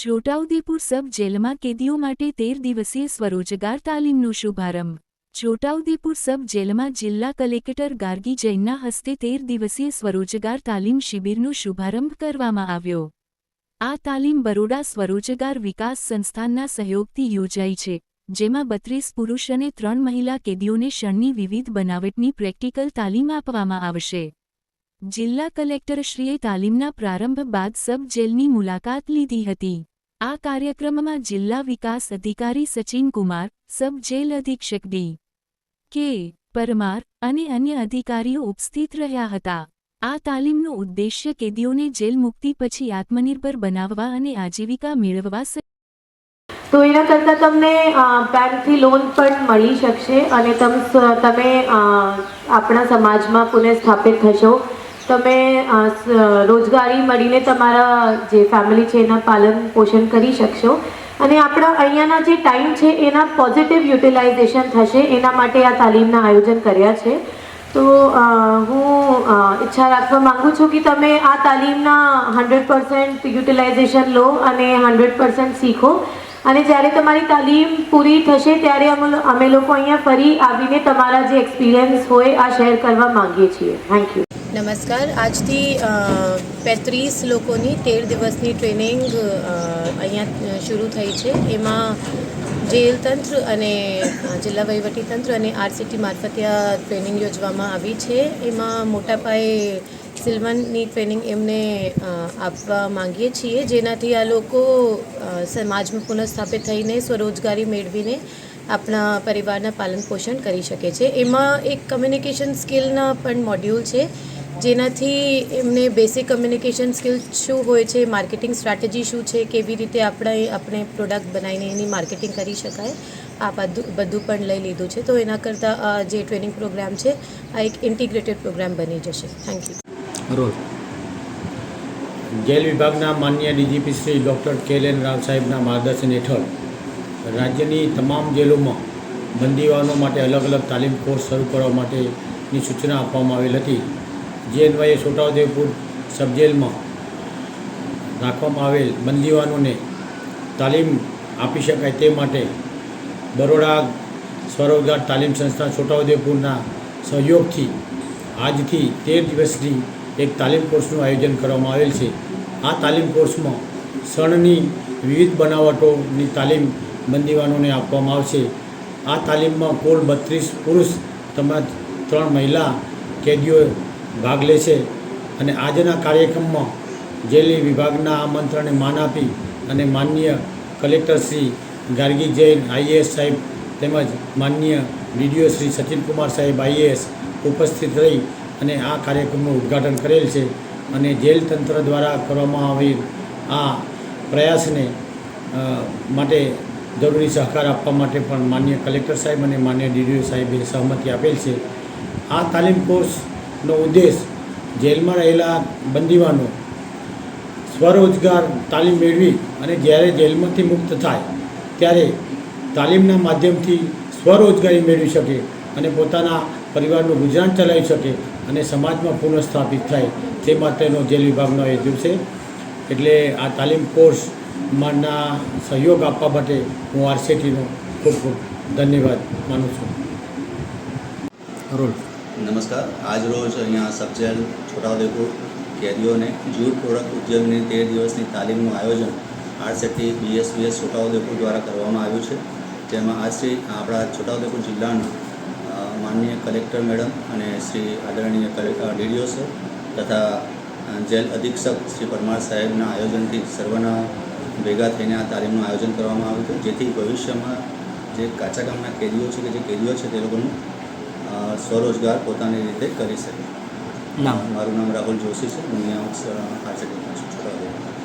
છોટાઉદેપુર સબ જેલમાં કેદીઓ માટે તેર દિવસીય સ્વરોજગાર તાલીમનો શુભારંભ. છોટાઉદેપુર સબ જેલમાં જિલ્લા કલેક્ટર ગાર્ગી જૈનના હસ્તે તેર દિવસીય સ્વરોજગાર તાલીમ શિબિરનો શુભારંભ કરવામાં આવ્યો. આ તાલીમ બરોડા સ્વરોજગાર વિકાસ સંસ્થાનના સહયોગથી યોજાઈ છે, જેમાં બત્રીસ પુરુષ અને ત્રણ મહિલા કેદીઓને શણની વિવિધ બનાવટની પ્રેક્ટિકલ તાલીમ આપવામાં આવશે. જિલ્લા કલેક્ટરશ્રીએ તાલીમના પ્રારંભ બાદ સબ જેલની મુલાકાત લીધી હતી. આ કાર્યક્રમમાં જિલ્લા વિકાસ અધિકારી સચિન કુમાર, સબ જેલ અધિક્ષક ડી. કે. પરમાર અને અન્ય અધિકારીઓ ઉપસ્થિત રહ્યા હતા. આ તાલીમનો ઉદ્દેશ્ય કેદીઓને જેલ મુક્તિ પછી આત્મનિર્ભર બનાવવા અને આજીવિકા મેળવવા તો એના કરતાં તમને બેંકથી લોન પણ મળી શકશે અને તમ તમે આપણા સમાજમાં પુનઃસ્થાપિત થશો. તમે રોજગારી મળીને તમારા જે ફેમિલી છે એના પાલન પોષણ કરી શકશો. અને આપણા અહીંયાના જે ટાઈમ છે એના પોઝિટિવ યુટિલાઇઝેશન થશે, એના માટે આ તાલીમના આયોજન કર્યા છે. તો હું ઈચ્છા રાખવા માગું છું કે તમે આ તાલીમના હંડ્રેડ પર્સન્ટ યુટિલાઇઝેશન લો અને હંડ્રેડ પર્સન્ટ શીખો. અને જ્યારે તમારી તાલીમ પૂરી થશે ત્યારે અમે લોકો અહીંયા ફરી આવીને તમારા જે એક્સપિરિયન્સ હોય, આ શેર કરવા માંગીએ છીએ. થેન્ક યુ નમસ્કાર. આજથી પેત્રીસ લોકોની તેર દિવસની ટ્રેનિંગ અહીંયા શરૂ થઈ છે. એમાં જેલ તંત્ર અને જિલ્લા વહીવટી તંત્ર અને આરસીટી મારફતે આ ટ્રેનિંગ યોજવામાં આવી છે. એમાં મોટા પાયે સિલ્વનની ટ્રેનિંગ એમને આપવા માંગીએ છીએ, જેનાથી આ લોકો સમાજમાં પુનઃસ્થાપિત થઈને, સ્વરોજગારી મેળવીને આપણા પરિવારના પાલન પોષણ કરી શકે છે. એમાં એક કમ્યુનિકેશન સ્કિલના પણ મોડ્યુલ છે. જેનાથી એમને બેસિક કમ્યુનિકેશન સ્કિલ શું હોય છે માર્કેટિંગ સ્ટ્રેટેજી શું છે, કેવી રીતે આપણે આપણે પ્રોડક્ટ બનાવીને એની માર્કેટિંગ કરી શકાય, આ બધું બધું પણ લઈ લીધું છે. તો એના કરતાં જે ટ્રેનિંગ પ્રોગ્રામ છે, આ એક ઇન્ટિગ્રેટેડ પ્રોગ્રામ બની જશે. થેન્ક યુ રોજ. જેલ વિભાગના માન્ય DGP Shri doctor K N Rao સાહેબના માર્ગદર્શન હેઠળ રાજ્યની તમામ જેલોમાં બંદીવાનો માટે અલગ અલગ તાલીમ કોર્સ શરૂ કરવા માટેની સૂચના આપવામાં આવેલ હતી. જે છોટાઉદેપુર સબજેલમાં રાખવામાં આવેલ બંદીવાનોને તાલીમ આપી શકાય તે માટે બરોડા સ્વરોજગાર તાલીમ સંસ્થા છોટાઉદેપુરના સહયોગથી આજથી તેર દિવસની એક તાલીમ કોર્સનું આયોજન કરવામાં આવેલ છે. આ તાલીમ કોર્સમાં શણની વિવિધ બનાવટોની તાલીમ બંદીવાનોને આપવામાં આવશે. આ તાલીમમાં કુલ બત્રીસ પુરુષ તેમજ ત્રણ મહિલા કેદીઓ ભાગ લેશે અને આજના કાર્યક્રમમાં જેલી વિભાગના આમંત્રણને માન આપી અને માનનીય કલેક્ટર શ્રી ગાર્ગી જૈન આઈએએસ સાહેબ તેમજ માન્ય ડીડીઓ શ્રી સચિનકુમાર સાહેબ આઈએએસ ઉપસ્થિત રહી અને આ કાર્યક્રમનું ઉદ્ઘાટન કરેલ છે અને જેલ તંત્ર દ્વારા કરવામાં આવેલ આ પ્રયાસને માટે જરૂરી સહકાર આપવા માટે પણ માન્ય કલેક્ટર સાહેબ અને માન્ય ડીડીઓ સાહેબે સહમતિ આપેલ છે. આ તાલીમ કોર્સનો ઉદ્દેશ જેલમાં રહેલા બંદીવાનો સ્વરોજગાર તાલીમ મેળવી અને જ્યારે જેલમાંથી મુક્ત થાય, ત્યારે તાલીમના માધ્યમથી સ્વરોજગારી મેળવી શકે અને પોતાના પરિવારનું ગુજરાન ચલાવી શકે અને સમાજમાં પુનઃસ્થાપિત થાય. તે માટેનો જેલ વિભાગનો હેતુ છે એટલે આ તાલીમ કોર્સમાંના સહયોગ આપવા માટે હું આરસીટીનો ખૂબ ખૂબ ધન્યવાદ માનું છું. રોલ નમસ્કાર. આજ રોજ અહીંયા સબજેલ છોટાઉદેપુર કેદીઓને જૂટ પ્રોડક્ટ ઉદ્યોગની તેર દિવસની તાલીમનું આયોજન આરસેટી બીએસબીએસ છોટાઉદેપુર દ્વારા કરવામાં આવ્યું છે. જેમાં આશ્રી આપણા છોટાઉદેપુર જિલ્લાના માનનીય કલેક્ટર મેડમ અને શ્રી આદરણીય ડીડીઓ સર તથા જેલ અધિક્ષક શ્રી પરમાર સાહેબના આયોજનથી સર્વના ભેગા થઈને આ તાલીમનું આયોજન કરવામાં આવ્યું હતું જેથી ભવિષ્યમાં જે કાચા ગામના કેદીઓ છે કે જે કેદીઓ છે તે લોકોનું સ્વરોજગાર પોતાની રીતે કરી શકે. નામ મારું નામ રાહુલ જોશી છે. હું અહીંયા સેકન્ડરી છું.